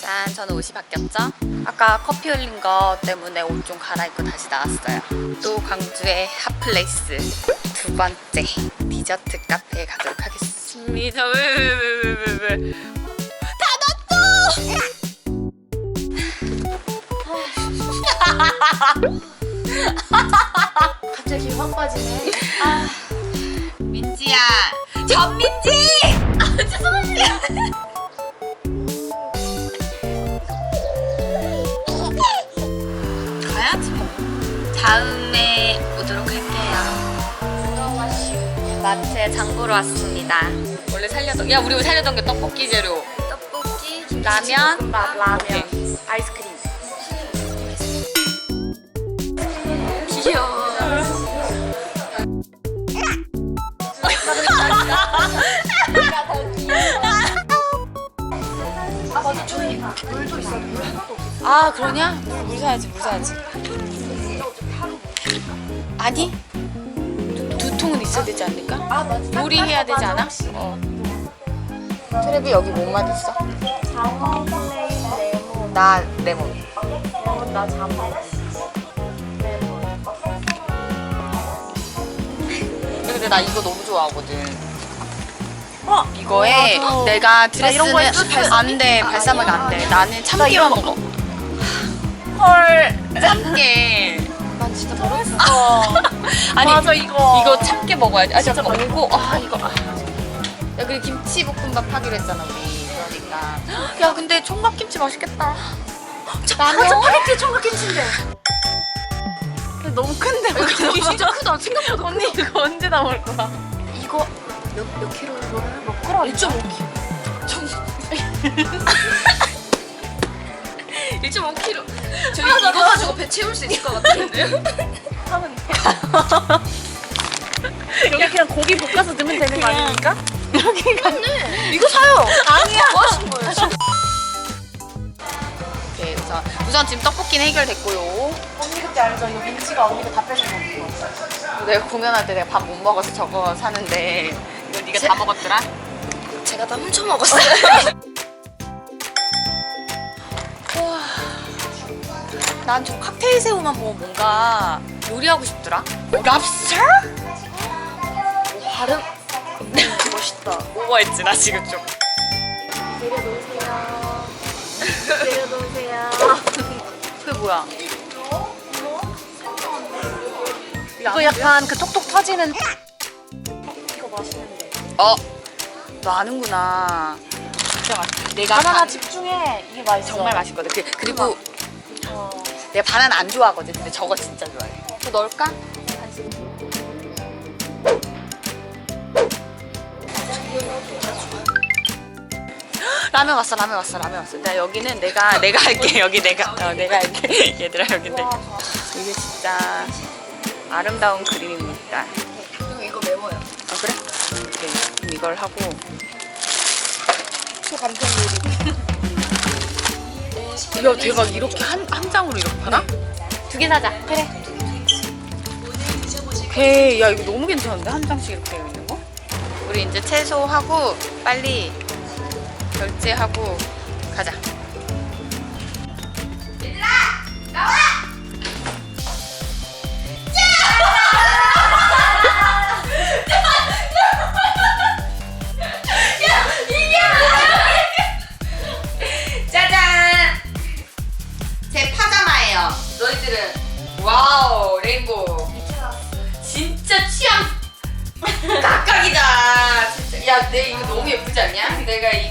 짠, 저는 옷이 바뀌었죠? 아까 커피 흘린 거 때문에 옷 좀 갈아입고 다시 나왔어요. 또 광주의 핫플레이스 두 번째 디저트 카페에 가도록 하겠습니다. 왜, 왜, 왜, 왜, 왜, 왜. 갑자기 확 빠지네. 민지야, 전민지! 아, 죄송합니다. 다음에 오도록 할게요. 마트에 장 보러 왔습니다. 원래 살려던 야 우리 살려던 게 떡볶이 재료. 떡볶이, 라면? 김밥, 라면, 오케이. 아이스크림. 귀여워. 아 맞아 저희 물도 있어 물 하나도 없어. 아 그러냐? 물, 물 사야지 물 사야지. 아니 두 통은 있어야 되지 않을까? 아 맞아. 요리 해야 되지 않아? 어. 테레비 여기 뭐만 있어? 장어, 플레인, 레몬. 나 레몬. 레몬 나. 레몬. 근데 나 이거 너무 좋아하거든. 어 이거에. 내가 나 이런 거에 드레스는 스- 안 돼, 아, 발사믹 아니야. 안 돼. 나는 이거 먹어. 헐. 참깨. 모르겠어. 아니 맞아 이거. 이거 참깨 먹어야지. 아 진짜 맛있어. 이거 아 이거. 아. 야 그리고 김치 볶음밥 하기로 했잖아 우리. 그러니까. 야 근데 총각김치 맛있겠다. 맞아 파게티 총각김치인데. 너무 큰데 이게 진짜 크다. 생각보다 언니 이거 언제 다 먹을 거야? 이거 몇, 몇 킬로 이거는? 몇 그램? 1.5킬로. 1.5kg. 저기 이거 가지고 배 채울 수 있을 것 같은데요? 하면 여기 그냥 고기 볶아서 넣으면 되는 거 아닙니까? 맞네. 이거 사요. 아니야. 뭐 하신 거예요? 오케이 우선 우선 지금 떡볶이는 해결됐고요. 언니 그때 알죠? 이거 민지가 언니가 다 뺏은 거. 내가 공연할 때 내가 밥 못 먹어서 저거 사는데 이거 네가 제- 다 먹었더라? 제가 다 훔쳐 먹었어요. 난 저 칵테일 새우만 보면 뭔가 요리하고 싶더라. 랍스터? 발음 멋있다. 오버했지 나 지금 좀. 내려놓으세요. 내려놓으세요. 그게 뭐야? 이거 약간 그 톡톡 터지는 이거 맛있는데. 어, 너 아는구나. 진짜 맛있어. 내가 바나나 반- 집중해. 이게 맛있어. 정말 맛있거든. 그, 그리고 어. 내가 바나나 안 좋아하거든. 근데 저거 진짜 좋아해. 또 넣을까? 라면 왔어, 라면 왔어, 라면 왔어. 나 여기는 내가 내가 할게. 여기 내가 어, 내가 할게. 얘들아 여기인데 이게 진짜 아름다운 그림입니다. 그리고 이거 매워요. 아 그래? 오케이. 그럼 이걸 하고 초간편 요리. 야 대박 이렇게 한, 한 장으로 이렇게 팔아? 두개 사자. 그래. 오케이 야 이거 너무 괜찮은데 한 장씩 이렇게 있는 거? 우리 이제 채소하고 빨리 결제하고 가자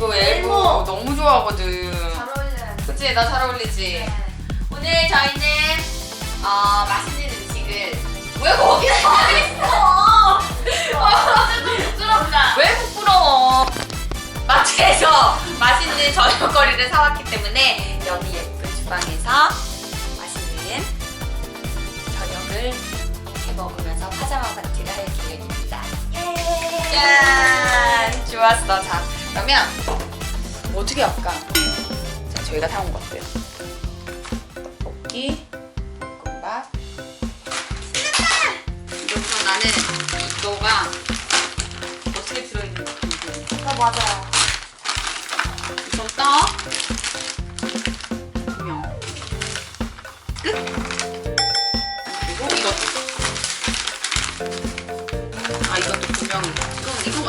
이거 앨범 앨범. 너무 좋아하거든. 어울려요. 그치? 나 잘 어울리지? 오늘 저희는 어, 맛있는 음식을 왜 거기서 있어? 부끄럽다. 왜 부끄러워? 마트에서 맛있는 저녁거리를 사왔기 때문에 여기 예쁜 주방에서 맛있는 저녁을 해 먹으면서 파자마 파티를 할 계획입니다. 짠! 좋았어. 자, 그러면 어떻게 할까? 자, 저희가 사온 것들. 떡볶이, 볶음밥. 그래서 나는 이거가 어떻게 들어있는지. 아 맞아요. 우선 떡.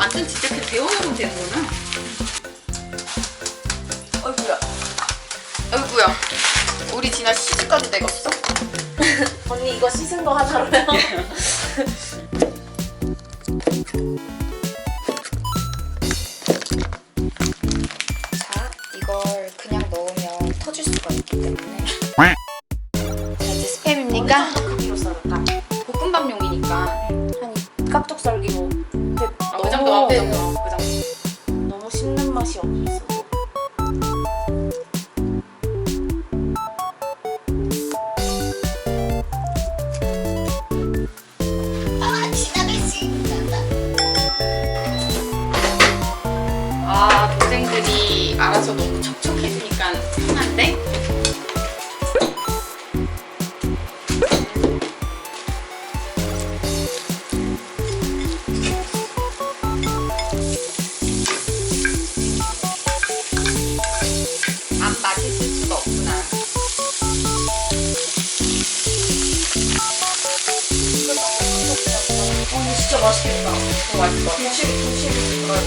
맛은 진짜 그냥 배워먹으면 되는 거나. 어이구야. 아이구야. 우리 진아 시집까지 내갔어? 언니 이거 씻은 거 하나로요? 자, 이걸 그냥 넣으면 터질 수가 있기 때문에. 자, 이제 스팸입니까? 크기로 썰었다. 볶음밥용이니까. 한 깍둑 아, 그 정도, 그 정도, 그 정도. 너무 씹는 맛이 없어. 아, 동생들이 알아서 너무 촉촉해지니까 편한데? 맛있겠다. 같아. 동심, 동심이 들어야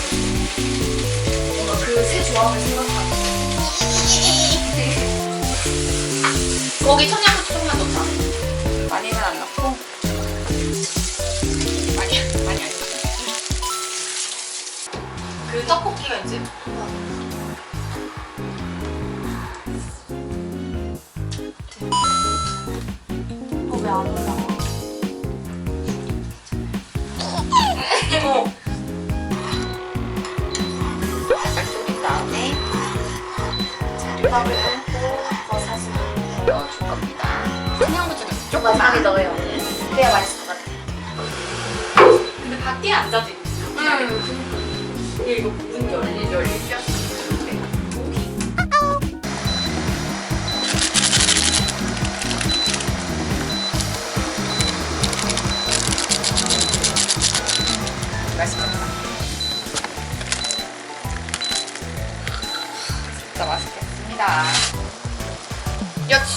뭔가 그 새 조합을 생각하면. 거기 청양고추 조금만 넣자. 많이는 안 넣고. 안 넣고. 그 떡볶이가 이제 어, 왜안 올라 밥을 넣고 버섯을 넣어줄 겁니다. 청양고추는 마지막에 조금만. 넣어요. 그래야 맛있을 것 같아. 근데 밖에 앉아도 있는 음. 이거 문 열리 열리죠?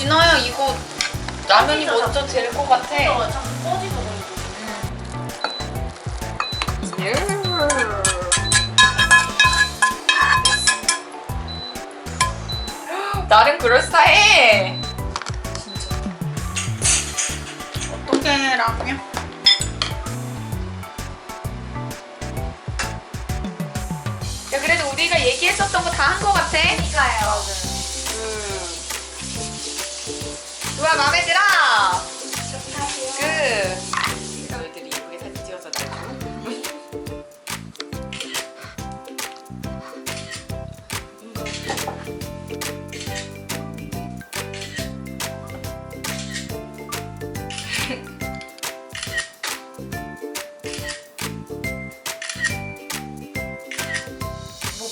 진아야 이거 라면이 먼저 될 것 같아. 어, 자꾸 꺼지고 나름 그럴싸해. 어떻게 라면? 야 그래도 우리가 얘기했었던 거 다 한 거 같아. 그러니까요. 좋아 마음에 들어. 그. 너희들이 이쁘게 사진 찍어서 내뭐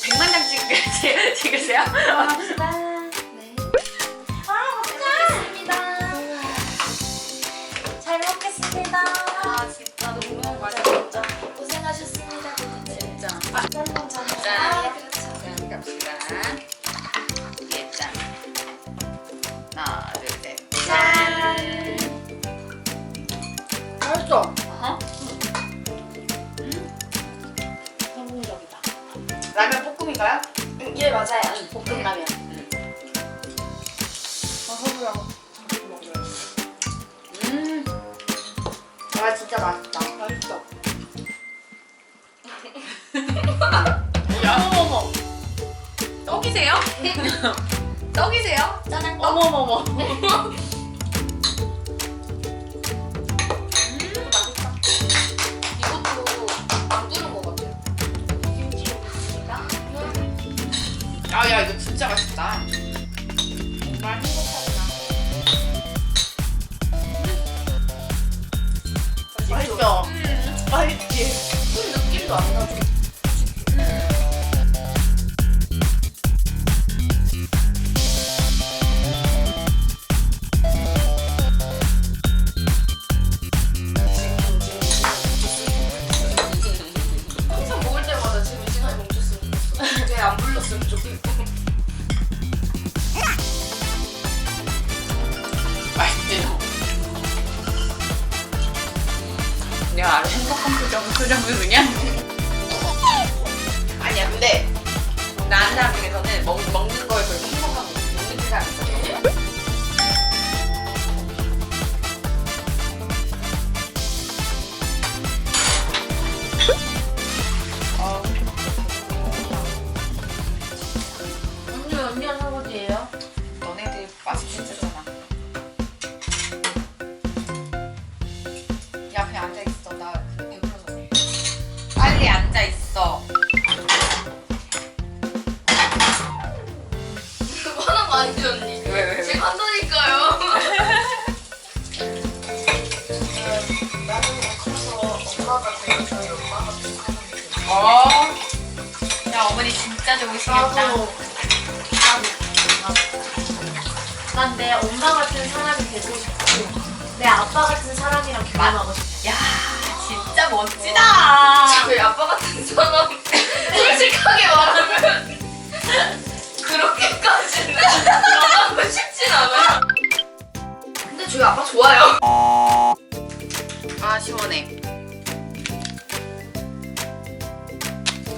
백만 장 찍, 찍으세요? 고맙습니다. 짠. 아, 그렇죠. 예. 라면 볶음인가요? 예, 맞아요. 떡이세요? 떡이세요? 짜장 어머머머. 이것도 안 부른 것 같아요. 김치 여기 있습니다. 아, 야, 이거 진짜 맛있다. 맛있지? 내가 아주 행복한 표정, 표정을 그냥. 아니야 근데 나는 사람 중에서는 먹, 먹는 걸 그렇게 행복하고 먹는 사람이 있어 아니죠 언니? 왜, 왜, 왜? 제가 한다니까요. 나중에 커서 엄마가 되고 저희 엄마가 되고 어. 야 어머니 진짜 좋으시겠다. 나도 난 내 엄마 같은 사람이 되고 싶고 내 아빠 같은 사람이랑 결혼하고 싶어. 야 진짜 멋지다. 저희 아빠 같은 사람 솔직하게 말하면 싶진 않아요. 근데 저희 아빠 좋아요. 아 시원해.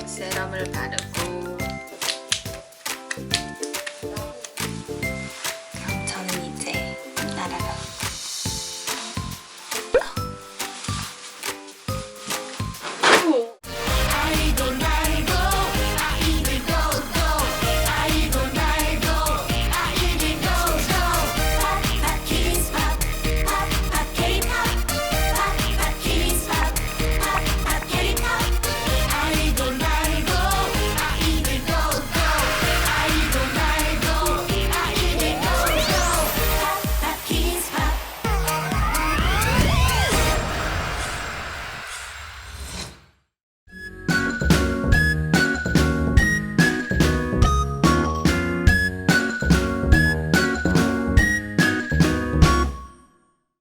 세럼을 바르고